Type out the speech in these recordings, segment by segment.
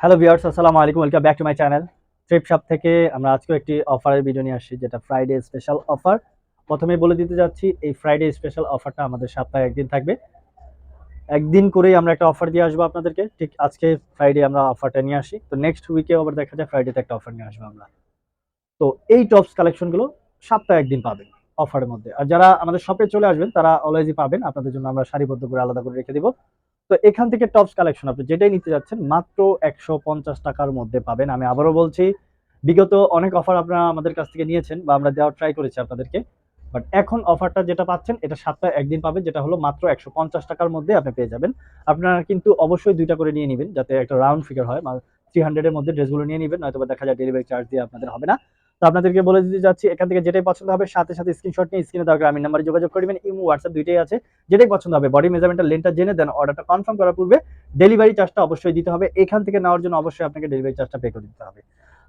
Hello viewers আসসালামু আলাইকুম। Welcome back to my channel trip shop থেকে আমরা আজকেও একটি অফারের ভিডিও নিয়ে আসছি, যেটা ফ্রাইডে স্পেশাল অফার প্রথমে বলে দিতে যাচ্ছি, এই ফ্রাইডে স্পেশাল অফারটা আমাদের সপ্তাহে একদিন থাকবে। একদিন করেই আমরা একটা অফার দিয়ে আসব আপনাদেরকে। ঠিক আজকে ফ্রাইডে আমরা অফারটা নিয়ে আসি। তো নেক্সট উইকে আবার দেখা যায় ফ্রাইডেতে একটা অফার নিয়ে আসব আমরা। তো এই টপস কালেকশনগুলো সপ্তাহে একদিন পাবেন অফারের মধ্যে। আর যারা আমাদের শপে চলে আসবেন, তারা অলওয়েজই পাবেন। আপনাদের জন্য আমরা সারিবদ্ধ করে আলাদা করে রেখে দিব। তো এখান থেকে টপস কালেকশন আপনি যেটাই নিতে যাচ্ছেন, মাত্র একশো পঞ্চাশ টাকার মধ্যে পাবেন। আমি আবারও বলছি, বিগত অনেক অফার আপনারা আমাদের কাছ থেকে নিয়েছেন বা আমরা দেওয়ার ট্রাই করেছি আপনাদেরকে। বাট এখন অফারটা যেটা পাচ্ছেন, এটা সপ্তাহে একদিন পাবেন, যেটা হলো মাত্র একশো পঞ্চাশ টাকার মধ্যে আপনি পেয়ে যাবেন। আপনারা কিন্তু অবশ্যই দুইটা করে নিয়ে নেবেন, যাতে একটা রাউন্ড ফিগার হয় থ্রি হান্ড্রেডের মধ্যে ড্রেসগুলো নিয়ে নেবেন নয়তো দেখা যায় ডেলিভারি চার্জ দিয়ে আপনাদের হবে না। তো আপনাদেরকে বলে দিতে যাচ্ছি, এখান থেকে যেটাই পছন্দ হবে, সাথে সাথে স্ক্রিনশট নিয়ে স্ক্রিনে দেওয়া গ্রামীণ নাম্বারে যোগাযোগ করবেন ইমো হোয়াটসঅ্যাপ দুইটাই আছে। যেটাই পছন্দ হবে বডি মেজারমেন্টের লেনটা জেনে দেন অর্ডারটা কনফার্ম করার পূর্বে ডেলিভারি চার্জটা অবশ্যই দিতে হবে। এখান থেকে নেওয়ার জন্য অবশ্যই আপনাকে ডেলিভারি চার্জটা পে করে দিতে হবে।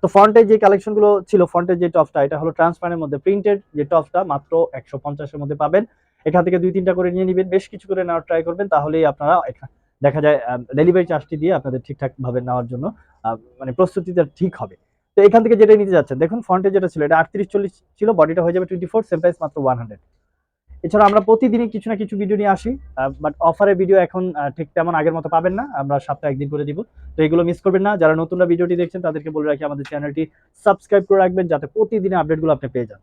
তো ফ্রন্টের যে কালেকশনগুলো ছিল ফ্রন্টের যে টপটা এটা হলো ট্রান্সপারের মধ্যে প্রিন্টেড যে টপটা মাত্র একশো পঞ্চাশের মধ্যে পাবেন। এখান থেকে দুই তিনটা করে নিয়ে নেবেন। বেশ কিছু করে নেওয়ার ট্রাই করবেন, তাহলেই আপনারা দেখা যায় ডেলিভারি চার্জটি দিয়ে আপনাদের ঠিকঠাক ভাবে নেওয়ার জন্য মানে প্রস্তুতিটা ঠিক হবে। তো এখান থেকে যেটা নিতে যাচ্ছেন, দেখুন ফ্রন্টে যেটা ছিল, এটা আটত্রিশ চল্লিশ ছিল বডিটা হয়ে যাবে টোয়েন্টি ফোর সেম প্রাইস মাত্র ওয়ান হান্ড্রেড এছাড়া আমরা প্রতিদিনই কিছু না কিছু ভিডিও নিয়ে আসি বাট অফারের ভিডিও এখন ঠিক তেমন আগের মতো পাবেন না, আমরা সপ্তাহে একদিন করে দিব। তো এগুলো মিস করবেন না, যারা নতুনরা ভিডিওটি দেখছেন, তাদেরকে বলে রাখি আমাদের চ্যানেলটি সাবস্ক্রাইব করে রাখবেন, যাতে প্রতিদিনের আপডেটগুলো আপনি পেয়ে যান।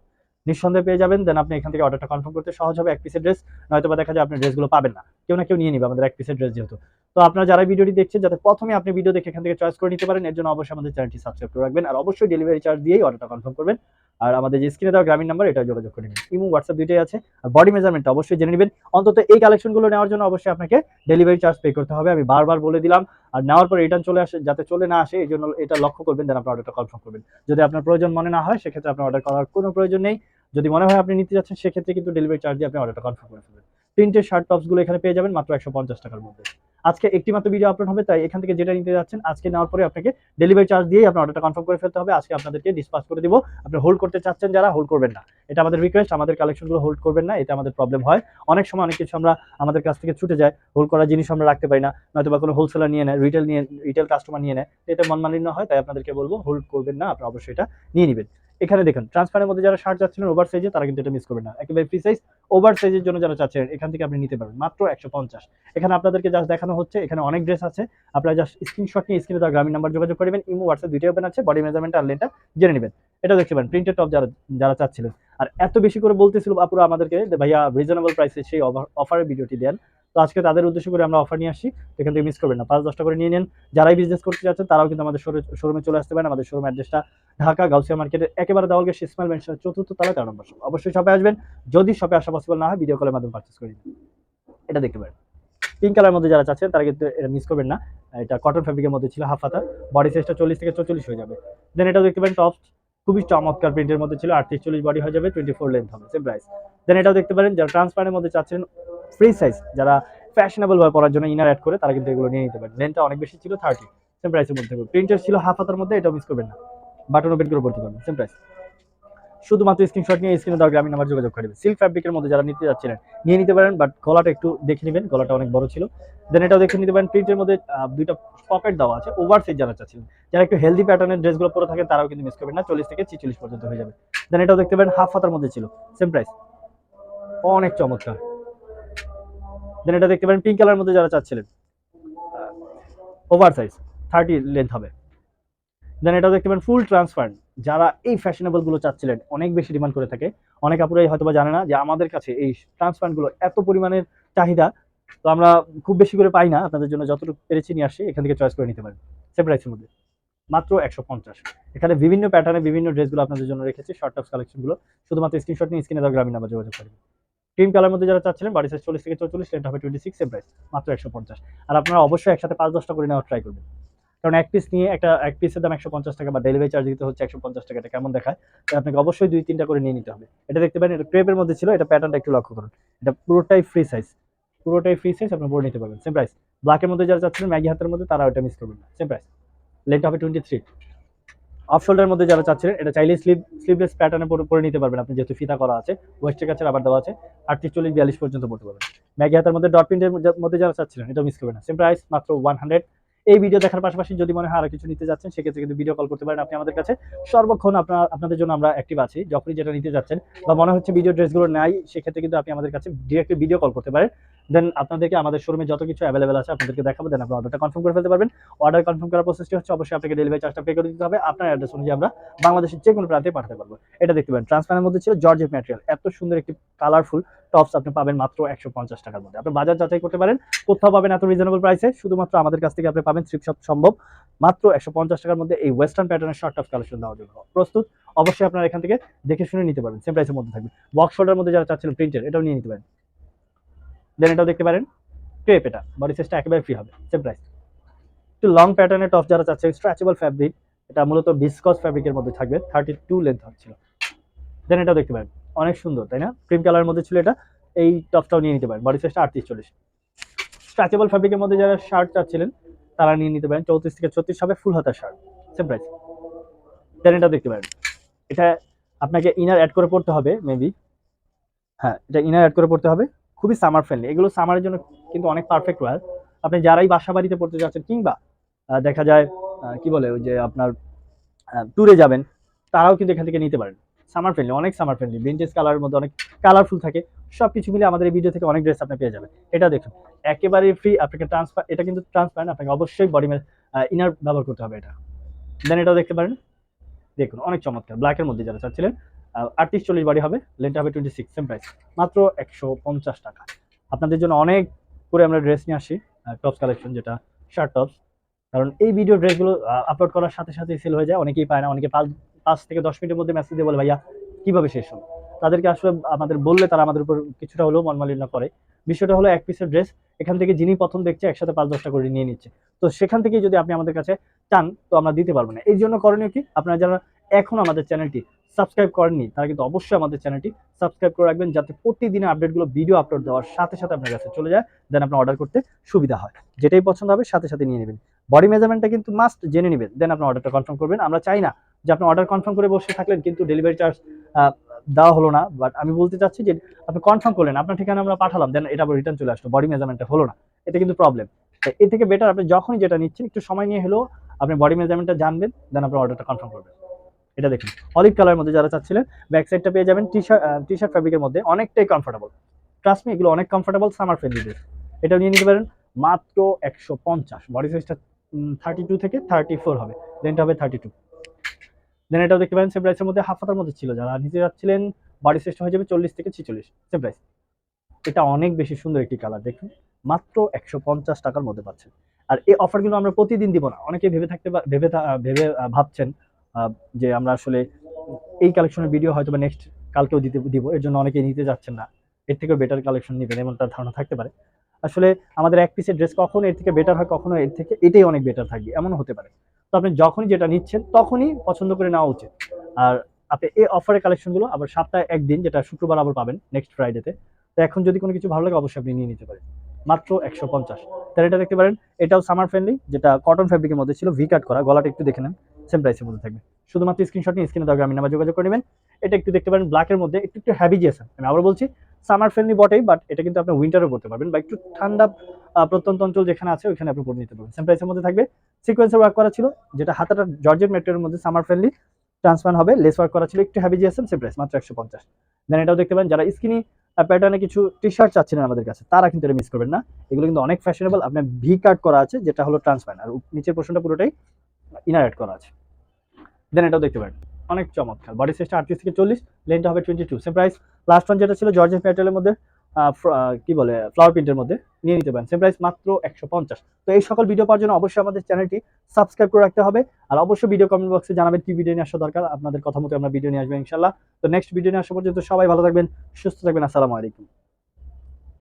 নিঃসন্দেহে পেয়ে যাবেন দেন আপনি এখান থেকে অর্ডারটা কনফার্ম করতে সহজ হবে, এক পিসের ড্রেস নয়তো বা দেখা যায় আপনি ড্রেসগুলো পাবেন না। কেউ না কেউ নিয়ে নিবে, আমাদের এক পিসের ড্রেস যেহেতু। তো আপনারা যারা ভিডিওটি দেখছেন, যাতে প্রথমে আপনি ভিডিও দেখে এখান থেকে চয়েস করে নিতে পারেন, এর জন্য অবশ্যই আমাদের চ্যানেলটি সাবস্ক্রাইব করে রাখবেন, আর অবশ্যই ডেলিভারি চার্জ দিয়েই অর্ডারটা কনফার্ম করবেন। আর আমাদের যে স্ক্রিনে দেওয়া গ্রামীণ নাম্বার এটা যোগাযোগ করে নেবেন ইমো হোয়াটসঅ্যাপ দুইটাই আছে, আর বডি মেজারমেন্টটা অবশ্যই জেনে নেবেন। অন্তত এই কালেকশনগুলো নেওয়ার জন্য অবশ্যই আপনাকে ডেলিভারি চার্জ পে করতে হবে, আমি বারবার বলে দিলাম। আর নেওয়ার পর রিটার্ন চলে আসে, যাতে চলে না আসে, এই জন্য এটা লক্ষ্য করবেন দেন আপনার অর্ডারটা কনফার্ম করবেন। যদি আপনার প্রয়োজন মনে না হয়, সেক্ষেত্রে আপনার অর্ডার করার কোনো প্রয়োজন নেই। যদি মনে হয় আপনি নিতে যাচ্ছেন, সেক্ষেত্রে কিন্তু ডেলিভারি চার্জ দিয়ে আপনি অর্ডারটা কনফার্ম করে ফেলবেন। প্রিন্টের শার্ট টপসগুলো এখানে পেয়ে যাবেন মাত্র একশো পঞ্চাশ টাকার মধ্যে। আজকে একটি মাত্র ভিডিও আপলোড হবে, তাই এখান থেকে যেটা নিতে যাচ্ছেন, আজকে নেওয়ার পরে আপনাকে ডেলিভারি চার্জ দিয়েই আপনার অর্ডারটা কনফার্ম করে ফেলতে হবে। আজকে আপনাদেরকে ডিসপাস করে দিব। আপনি হোল্ড করতে চাচ্ছেন যারা হোল্ড করবেন না। এটা আমাদের রিকোয়েস্ট আমাদের কালেকশনগুলো হোল্ড করবেন না এটা আমাদের প্রবলেম হয়। অনেক সময় অনেক কিছু আমরা, আমাদের কাছ থেকে ছুটে যায়। হোল্ড করা জিনিস আমরা রাখতে পারি না নয়তো বা কোনো হোলসেলার নিয়ে নেয় রিটেল নিয়ে রিটেল কাস্টমার নিয়ে নেয়। এটা মনমালিন্য হয়, তাই আপনাদেরকে বলব হোল্ড করবেন না, আপনারা অবশ্যই এটা নিয়ে নেবেন। এখানে দেখুন ট্রান্সফারের মধ্যে যারা শার্ট যাচ্ছিলেন ওভার সাইজে তারা কিন্তু এটা মিস করবেন না। একেবারে ফ্রি সাইজ ওভার সাইজের জন্য যারা চাচ্ছেন, এখান থেকে আপনি নিতে পারবেন। মাত্র একশো পঞ্চাশ। এখানে আপনাদেরকে জাস্ট দেখানো হচ্ছে, এখানে অনেক ড্রেস আছে। আপনারা জাস্ট স্ক্রিনশট নিয়ে স্ক্রিনে তার গ্রামীণ নাম্বার যোগাযোগ করবেন ইমো হোয়াটসঅ্যাপ দুইটাই ওপেন আছে বডি মেজারমেন্ট আর লেনটা জেনে নেবেন। এটা দেখতে পারেন প্রিন্টেড টপ যারা যারা চাচ্ছিলেন। আর এত বেশি করে বলতেছিল আপুরা আমাদেরকে ভাইয়া রিজনেবল প্রাইসে সেই অফারের ভিডিওটি দেন। তো আজকে তাদের উদ্দেশ্য করে আমরা অফার নিয়ে আসছি, তো এখান থেকে মিস করবেন না। পাঁচ, দশটা করে নিয়ে নেন। যারাই বিজনেস করতে যাচ্ছেন তারাও কিন্তু আমাদের শোরুমে চলে আসতে পারেন। আমাদের শোরুম অ্যাড্রেসটা ঢাকা, গাউসিয়া মার্কেটের একেবারে দেওয়ালকে ইসমাইল মেনশনের চতুর্থ তলায় তেরো নম্বর। অবশ্যই শপে আসবেন। যদি শপে আসা পসিবল না হয় ভিডিও কলের মাধ্যমে পারচেস করে এটা দেখতে পারেন। পিঙ্ক কালার মধ্যে যারা চাচ্ছেন, তারা কিন্তু এটা মিস করবেন না। এটা কটন ফ্যাব্রিকের মধ্যে ছিল হাফ হাতা। বডি সাইজটা চল্লিশ থেকে চল্লিশ হয়ে যাবে। দেন এটাও দেখতে পারেন টপ খুবই চমৎকার প্রিন্টের মধ্যে ছিল, আটত্রিশ, চল্লিশ বডি হয়ে যাবে টোয়েন্টি ফোর লেন্থ হবে সেম প্রাইস দেন এটাও দেখতে পারেন, যারা ট্রান্সপারের মধ্যে চাচ্ছেন ফ্রি সাইজ যারা ফ্যাশনেবল ভাবে পরার জন্য ইনার অ্যাড করে, তারা কিন্তু এগুলো নিয়ে নিতে পারেন লেন্থটা অনেক বেশি ছিল থার্টি সেম প্রাইসের মধ্যে। প্রিন্টার ছিল হাফ হাতার মধ্যে, এটাও মিস করবেন না। বাটন ওপেন করে পড়তে পারবেন সেম প্রাইস শুধুমাত্র স্ক্রিনশট নিয়ে স্ক্রিনে দেওয়া গ্রামীণ নাম্বার যোগাযোগ করবে। সিল্ক ফ্যাব্রিকের মধ্যে যারা নিতে যাচ্ছিলেন, নিয়ে নিতে পারেন বাট গলাটা একটু দেখে নেবেন, গলাটা অনেক বড় ছিল। দেন এটাও দেখে নিতে পারেন প্রিন্টের মধ্যে দুইটা পকেট দেওয়া আছে ওভার সাইজ যারা চাচ্ছিলেন। যারা একটু হেলদি প্যাটার্নের ড্রেসগুলো পরে থাকেন, তারাও কিন্তু মিস করবেন না, চল্লিশ থেকে ছিচল্লিশ পর্যন্ত হয়ে যাবে। দেন এটাও দেখতে পারেন হাফ হাতার মধ্যে ছিল সেম প্রাইস অনেক চমৎকার। দেন এটা দেখতে পারেন পিঙ্ক কালার মধ্যে যারা চাচ্ছিলেন। ওভার সাইজ থার্টি লেন্থ হবে। দেন এটা দেখতে পারেন ফুল ট্রান্সপারেন্ট যারা এই ফ্যাশনেবলগুলো চাচ্ছিলেন, অনেক বেশি ডিমান্ড করে থাকে। অনেক আপুরাই হয়তো বা জানে না যে আমাদের কাছে এই ট্রান্সপারেন্টগুলো এত পরিমাণের চাহিদা, তো আমরা খুব বেশি করে পাই না। আপনাদের জন্য যতটুকু পেরেছি নিয়ে আসি এখান থেকে চয়েস করে নিতে পারেন। সেম প্রাইসের মধ্যে। মাত্র একশো পঞ্চাশ। এখানে বিভিন্ন প্যাটার্নে বিভিন্ন ড্রেসগুলো আপনাদের জন্য রেখেছি শর্ট টপস কালেকশনগুলো শুধুমাত্র স্ক্রিনশট নিয়ে স্ক্রিনে দেওয়া গ্রামীণ নাম্বার যোগাযোগ করবেন। ক্রিম কালার মধ্যে যারা চাচ্ছিলেন বাড়ি সাইজ চল্লিশ থেকে চল্লিশ লেন্থ হবে টোয়েন্টি সিক্স প্রাইস মাত্র একশো পঞ্চাশ। আর আপনারা অবশ্যই একসাথে পাঁচ দশটা করে নেওয়ার ট্রাই করবেন। কারণ এক পিস নিয়ে একটা, এক পিসের দাম একশো পঞ্চাশ টাকা বা ডেলিভারি চার্জ দিতে হচ্ছে একশো পঞ্চাশ টাকা, এটা কেমন দেখায়? তাই আপনাকে অবশ্যই দুই, তিনটা করে নিয়ে নিতে হবে। এটা দেখতে পারেন, এটা ক্রেপের মধ্যে ছিল, এটা প্যাটার্নটা একটু লক্ষ্য করুন। এটা পুরোটাই ফ্রি সাইজ পুরোটাই ফ্রি সাইজ আপনি পরে নিতে পারবেন। সেম প্রাইস ব্ল্যাকের মধ্যে যারা চাচ্ছিলেন ম্যাগি হাতের মধ্যে তারা ওটা মিস করবেন সেম প্রাইস লেন্থ হবে টোয়েন্টি থ্রি অফ শোল্ডারের মধ্যে যারা চাচ্ছিলেন, এটা চাইলে স্লিভ স্লিভলেস প্যাটার্নে পরে নিতে পারবেন। আপনি যেহেতু ফিতা করা আছে ওয়েস্টের কাছে আবার দেওয়া আছে, আটত্রিশ, চল্লিশ, বিয়াল্লিশ পর্যন্ত পড়তে পারবেন। ম্যাগি হাতের মধ্যে ডট প্রিন্টের মধ্যে যারা চাচ্ছিলেন এটা মিস করবেন না। সেম প্রাইস মাত্র ওয়ান হান্ড্রেড এই ভিডিও দেখার পাশাপাশি যদি মনে হয় আরও কিছু নিতে যাচ্ছেন, সেক্ষেত্রে কিন্তু ভিডিও কল করতে পারেন আপনি আমাদের কাছে। সর্বক্ষণ আপনার আপনাদের জন্য আমরা অ্যাক্টিভ আছি, যখনই যেটা নিতে যাচ্ছেন বা মনে হচ্ছে ভিডিও ড্রেসগুলো নাই, সেক্ষেত্রে কিন্তু আপনি আমাদের কাছে ডিরেক্টলি ভিডিও কল করতে পারেন। দেন আপনাদেরকে আমাদের শোরুমে যত কিছু অ্যাভেলেবেল আছে আপনাদেরকে দেখাবো দেন আপনি অর্ডারটা কনফার্ম করে ফেলতে পারবেন। অর্ডার কনফার্ম করার প্রসেসটি হচ্ছে, অবশ্যই আপনাকে ডেলিভারি চার্জটা পে করে দিতে হবে। আপনার অ্যাড্রেস অনুযায়ী আমরা বাংলাদেশের যে কোনো প্রান্তে পাঠাতে পারব। এটা দেখতে পারেন ট্রান্সপারের মধ্যে ছিল জর্জেট ম্যাটেরিয়াল এত সুন্দর একটি কালারফুল টপস আপনি পাবেন মাত্র একশো পঞ্চাশ টাকার মধ্যে। আপনি বাজার যাচাই করতে পারেন, কোথাও পাবেন এত রিজনেবল প্রাইসে শুধুমাত্র আমাদের কাছ থেকে আপনি পাবেন থ্রিপ সম্ভব। মাত্র একশো পঞ্চাশ টাকার মধ্যে এই ওয়েস্টার্ন প্যাটার্নের শর্ট টপ কালেকশন দেওয়ার জন্য। প্রস্তুত? অবশ্যই আপনারা এখান থেকে দেখে শুনে নিতে পারবেন। সেম প্রাইসের মধ্যে থাকবে। বক্স শোল্ডার মধ্যে যারা চাচ্ছিলেন প্রিন্টের এটাও নিয়ে নিতে পারেন। দেন এটাও দেখতে পারেন। ক্রেপ এটা বডি সাইজটা একেবারে ফ্রি হবে সেম প্রাইস একটু লং প্যাটার্নের টপ যারা চাচ্ছে স্ট্রেচেবল ফ্যাব্রিক এটা মূলত বিসকস ফ্যাব্রিকের মধ্যে থাকবে থার্টি টু লেন্থ হচ্ছিল দেন এটাও দেখতে পারেন, অনেক সুন্দর, তাই না? ক্রিম কালারের মধ্যে ছিল এটা, এই টপটাও নিয়ে নিতে পারেন বডি সাইজটা আটত্রিশ চল্লিশ। স্ট্রেচেবল ফ্যাব্রিকের মধ্যে যারা শার্ট চাচ্ছিলেন, তারা নিয়ে নিতে পারেন, চৌত্রিশ থেকে ছত্রিশ হবে ফুল হাতার শার্ট সেম প্রাইস দেন এটা দেখতে পারেন, এটা আপনাকে ইনার অ্যাড করে পড়তে হবে মেবি হ্যাঁ এটা ইনার অ্যাড করে পড়তে হবে। খুবই সামার ফ্রেন্ডলি এগুলো সামারের জন্য কিন্তু অনেক পারফেক্ট ওয়ার আপনি যারাই বাসা বাড়িতে পড়তে যাচ্ছেন কিংবা দেখা যায় কি বলে ওই যে আপনার ট্যুরে যাবেন, তারাও কিন্তু এখান থেকে নিতে পারেন। সামার ফ্রেন্ডলি অনেক সামার ফ্রেন্ডলি ভিন্টেজ কালারের মধ্যে অনেক কালারফুল থাকে। সব কিছু মিলে আমাদের এই ভিডিও থেকে অনেক ড্রেস আপনি পেয়ে যাবেন। এটা দেখুন একেবারে ফ্রি আপনাকে ট্রান্সফার এটা কিন্তু ট্রান্সপারেন্ট আপনাকে অবশ্যই বডি ইনার ব্যবহার করতে হবে এটা। দেন এটাও দেখতে পারেন। দেখুন, অনেক চমৎকার। ব্ল্যাকের মধ্যে যারা চাচ্ছিলেন আটত্রিশ চল্লিশ বাড়ি হবে। লেনটা হবে টোয়েন্টি সিক্স সেম প্রাইস মাত্র একশো পঞ্চাশ টাকা। আপনাদের জন্য অনেক করে আমরা ড্রেস নিয়ে আসি টপস কালেকশন যেটা শার্ট টপস কারণ এই ভিডিও ড্রেসগুলো আপলোড করার সাথে সাথে সেল হয়ে যায়। অনেকেই পায় না, অনেকে পাঁচ পাঁচ থেকে দশ মিনিটের মধ্যে মেসেজ দিয়ে বলে, ভাইয়া, কীভাবে শেষ হলো? তাদেরকে আসলে আমাদের বললে তারা আমাদের উপর কিছুটা হলেও মনমালিন্য করে। বিষয়টা হলো এক পিসের ড্রেস এখান থেকে যিনি প্রথম দেখছে একসাথে পাঁচ, দশটা করে নিয়ে নিচ্ছে। তো সেখান থেকে যদি আপনি আমাদের কাছে চান, তো আমরা দিতে পারব না। এই জন্য করণীয় কি? আপনারা যারা এখন আমাদের চ্যানেলটি সাবস্ক্রাইব করেননি, তারা কিন্তু অবশ্যই আমাদের চ্যানেলটি সাবস্ক্রাইব করে রাখবেন যাতে প্রতিদিনের আপডেটগুলো ভিডিও আপলোড দেওয়ার সাথে সাথে আপনার কাছে চলে যায় দেন আপনার অর্ডার করতে সুবিধা হয়। যেটাই পছন্দ হবে সাথে সাথে নিয়ে নেবেন। বডি মেজারমেন্টটা কিন্তু মাস্ট জেনে নেবেন দেন আপনার অর্ডারটা কনফার্ম করবেন। আমরা চাই না যে আপনি অর্ডার কনফার্ম করে বসে থাকলেন, কিন্তু ডেলিভারি চার্জ দেওয়া হলো না। বাট আমি বলতে চাচ্ছি যে আপনি কনফার্ম করলেন, আপনার ঠিকানা আমরা পাঠালাম দেন এটা আবার রিটার্ন চলে আসলো। বডি মেজারমেন্টটা হলো না, এটা কিন্তু প্রবলেম এর থেকে বেটার আপনি যখনই যেটা নিচ্ছেন, একটু সময় নিয়ে হলেও আপনি বডি মেজারমেন্টটা জানবেন দেন আপনার অর্ডারটা কনফার্ম করবেন। এটা দেখুন। অলিভ কালারের মধ্যে যারা চাচ্ছিলেন ব্যাক সাইডটা পেয়ে যাবেন টি শার্ট টি শার্ট ফ্যাব্রিকের মধ্যে অনেকটাই কমফোর্টেবল ট্রাস্ট মি এগুলো অনেক কমফোর্টেবল সামার ফ্রেন্ডলি ড্রেস এটা নিয়ে নিতে পারেন মাত্র একশো পঞ্চাশ। বডি সাইজটা থার্টি টু থেকে থার্টি ফোর হবে দেনটা হবে থার্টি টু দেন এটাও দেখতে পারেন সেম প্রাইসের মধ্যে হাফ হাতার মধ্যে ছিল। যারা নিতে যাচ্ছিলেন বডি সাইজটা হয়ে যাবে চল্লিশ থেকে ছিচল্লিশ। সেম প্রাইস এটা অনেক বেশি সুন্দর একটি কালার দেখুন, মাত্র একশো পঞ্চাশ টাকার মধ্যে পাচ্ছেন। আর এই অফারগুলো আমরা প্রতিদিন দিব না। অনেকে ভেবে থাকতে ভেবে ভেবে ভাবছেন যে আমরা আসলে এই কালেকশনের ভিডিও হয়তো বা নেক্সট কালকেও দিতে, দিব। এর জন্য অনেকে নিতে যাচ্ছেন না। এর থেকেও বেটার কালেকশন নেবেন এমনটা ধারণা থাকতে পারে। আসলে আমাদের এক পিসের ড্রেস কখনো এর থেকে বেটার হয়, কখনো এর থেকে এটাই অনেক বেটার থাকবে, এমনও হতে পারে। তো আপনি যখনই যেটা নিচ্ছেন, তখনই পছন্দ করে নেওয়া উচিত। আর আপনি এই অফারের কালেকশনগুলো আবার সপ্তাহে একদিন, যেটা শুক্রবার আবার পাবেন নেক্সট ফ্রাইডেতে তো এখন যদি কোনো কিছু ভালো লাগে, অবশ্যই আপনি নিয়ে নিতে পারেন। মাত্র একশো পঞ্চাশ। তাহলে এটা দেখতে পারেন, এটাও সামার ফ্রেন্ডলি যেটা কটন ফ্যাব্রিকের মধ্যে ছিল ভি কাট করা। গলাটা একটু দেখে নেন। সেম প্রাইসের মধ্যে থাকবে। শুধুমাত্র স্ক্রিনশট নিয়ে স্ক্রিনে দেওয়া আমি নাম্বার যোগাযোগ করে নেবেন। এটা একটু দেখতে পারেন ব্ল্যাকের মধ্যে একটু একটু হ্যাভি জিয়েছেন আমি আবার বলছি সামার ফ্রেন্ডলি বটেই বাট এটা কিন্তু আপনি উইন্টারও করতে পারবেন, বা একটু ঠান্ডা প্রত্যন্ত অঞ্চল যেখানে আছে, ওইখানে আপনি পরে নিতে পারবেন। সেম প্রাইসের মধ্যে থাকবে। সিকোয়েন্সের ওয়ার্ক করা ছিল, যেটা হাতাটা জর্জেট ম্যাটেরিয়ালের মধ্যে সামার ফ্রেন্ডলি ট্রান্সফার হবে লেস ওয়ার্ক করা ছিল, একটু হ্যাভি জিয়েছেন সেম প্রাইস মাত্র একশো পঞ্চাশ। দেন এটাও দেখতে পারেন, যারা স্কিনি প্যাটার্নে কিছু টি শার্ট চাচ্ছিলেন আমাদের কাছে, তারা কিন্তু এটা মিস করবেন না। এগুলো কিন্তু অনেক ফ্যাশনেবল আপনার ভি কাট করা আছে, যেটা হলো ট্রান্সপারেন্ট আর নিচের পোর্শনটা পুরোটাই ইনার অ্যাড করা আছে। দেন এটাও দেখতে পারেন। অনেক চমৎকার। বডি সাইজটা আটত্রিশ থেকে চল্লিশ লেনটা হবে twenty two same price last one যেটা ছিল জর্জের প্যাটেলের মধ্যে কি বলে ফ্লাওয়ার প্রিন্টের মধ্যে, নিয়ে নিতে পারেন। সেম প্রাইস মাত্র একশো পঞ্চাশ। তো এই সকল ভিডিও পাওয়ার জন্য অবশ্যই আমাদের চ্যানেলটি সাবস্ক্রাইব করে রাখতে হবে। আর অবশ্যই ভিডিও কমেন্ট বক্সে জানাবেন কি ভিডিও নিয়ে আসা দরকার। আপনাদের কথা মতো আমরা ভিডিও নিয়ে আসব ইনশাল্লাহ। তো নেক্সট ভিডিও নিয়ে আসা পর্যন্ত সবাই ভালো থাকবেন, সুস্থ থাকবেন। আসসালামু আলাইকুম।